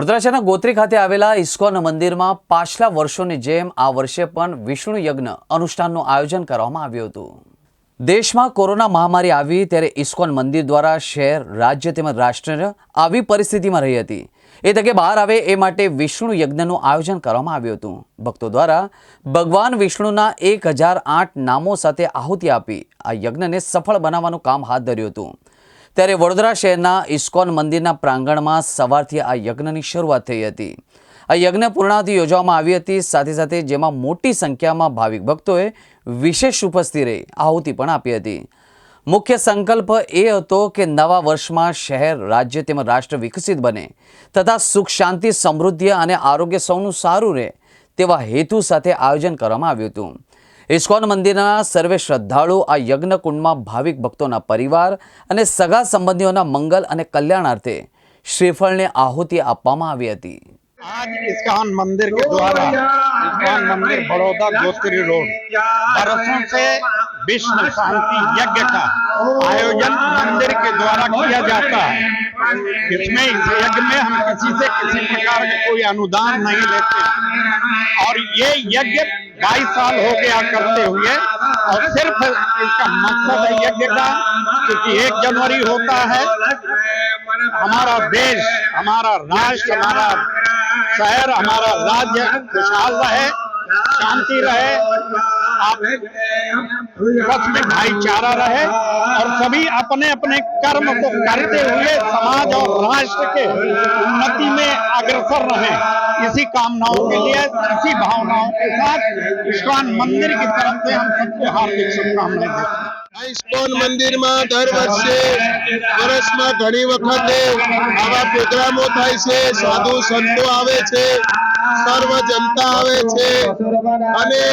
વડોદરા ગોત્રી ખાતે આવેલા ઇસ્કોન મંદિરમાં પાછલા વર્ષોની જેમ આ વર્ષે પણ વિષ્ણુ યજ્ઞ અનુષ્ઠાનનું આયોજન કરવામાં આવ્યું હતું. દેશમાં કોરોના મહામારી આવી ત્યારે ઇસ્કોન મંદિર દ્વારા શહેર, રાજ્ય તેમજ રાષ્ટ્ર આવી પરિસ્થિતિમાં રહી હતી. એ તકે બહાર આવે એ માટે વિષ્ણુ યજ્ઞનું આયોજન કરવામાં આવ્યું હતું. ભક્તો દ્વારા ભગવાન વિષ્ણુના એક હજાર આઠ નામો સાથે આહુતિ આપી આ યજ્ઞને સફળ બનાવવાનું કામ હાથ ધર્યું હતું. ત્યારે વડોદરા શહેરના ઇસ્કોન મંદિરના પ્રાંગણમાં સવારથી આ યજ્ઞની શરૂઆત થઈ હતી. આ યજ્ઞ પૂર્ણાહુતિ યોજવામાં આવી હતી. સાથે સાથે જેમાં મોટી સંખ્યામાં ભાવિક ભક્તોએ વિશેષ ઉપસ્થિત રહી આહુતિ પણ આપી હતી. મુખ્ય સંકલ્પ એ હતો કે નવા વર્ષમાં શહેર, રાજ્ય તેમજ રાષ્ટ્ર વિકસિત બને તથા સુખ, શાંતિ, સમૃદ્ધિ અને આરોગ્ય સૌનું સારું રહે તેવા હેતુ સાથે આયોજન કરવામાં આવ્યું હતું. ઇસ્કોન મંદિરના સર્વે શ્રદ્ધાળુ આ યજ્ઞ કુંડમાં ભાવિક ભક્તોના પરિવાર અને સગા સંબંધીઓના મંગલ અને કલ્યાણાર્થે શ્રીફળને આહુતિ આપવામાં આવી હતી आज इस्कॉन मंदिर के द्वारा इस्कॉन मंदिर बड़ौदा गोत्री रोड बरसों से विश्व शांति यज्ञ का आयोजन मंदिर के द्वारा किया जाता है इसमें इस यज्ञ में हम किसी से किसी प्रकार का कोई अनुदान नहीं लेते और ये यज्ञ 22 साल हो गया करते हुए, और सिर्फ़ इसका मकसद है यज्ञ का, क्योंकि एक जनवरी होता है। हमारा देश, हमारा राष्ट्र, हमारा शहर, हमारा राज्य खुशहाल रहे, शांति रहे। आपस में भाईचारा रहे और सभी अपने अपने कर्म को करते हुए समाज और राष्ट्र के उन्नति में अग्रसर रहे इसी कामनाओं के लिए इसी भावनाओं के साथ इस्कॉन मंदिर की तरफ से हम सबको हार्दिक शुभकामनाएं देते हैं આ ઇસ્કોન મંદિરમાં દર વર્ષે વર્ષમાં ઘણી વખતે આવા પ્રોગ્રામો થાય છે સાધુ સંતો આવે છે સર્વ જનતા આવે છે અને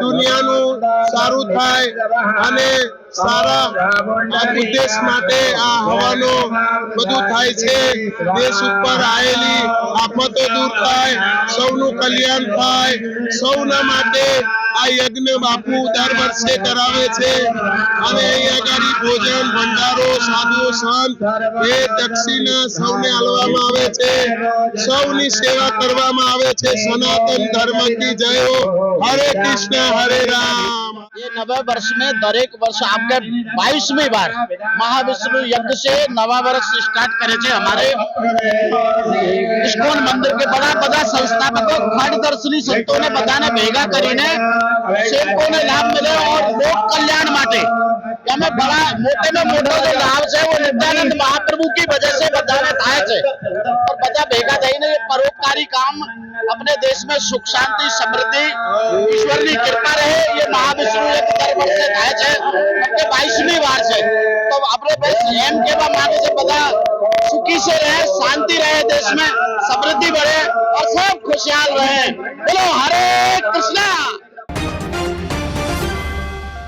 દુનિયાનું સારું થાય અને સારા આ ઉદ્દેશ માટે આ હવાનો બધું થાય છે. દેશ ઉપર આવેલી આફતો દૂર થાય, સૌનું કલ્યાણ થાય, સૌના માટે આ યજ્ઞ બાપુ દર વર્ષે કરાવે છે. અને અહીંયા આગળ ભોજન, ભંડારો સાધુ સંત એ દક્ષિણા સૌને આલવામાં આવે છે. સૌની સેવા કરવામાં આવે છે. સનાતન ધર્મ કી જય હરે કૃષ્ણ, હરે રામ. ये नवे वर्ष દરેક વર્ષ આપણે બાવીસમી વાર મહાવિષ્ણુ યજ્ઞ છે નવા વર્ષ સ્ટાર્ટ કરે છે અમારે ઇસ્કોન મંદિર કે બધા બધા સંસ્થાપકો ખડદર્શની સંતોને બધાને ભેગા કરીને સેવકોને લાભ મળે ઓર લોક કલ્યાણ માટે અમે બડા મોટેમાં મોટો જે લાભ છે વો નિત્યાનંદ મહાપ્રભુ કી વજહ સે બધાને થાય છે और બધા ભેગા થઈને ये પરોપકારી કામ अपने देश में सुख शांति समृद्धि ईश्वर की कृपा रहे ये महाविष्णु એક દર વર્ષે થાય છે કે 22મી વાર છે તો આપણે બસ એમ કહેવા માંગે છે બધા સુખી से रहे शांति रहे देश में समृद्धि बढ़े और सब खुशहाल रहे बोलो हरे कृष्णा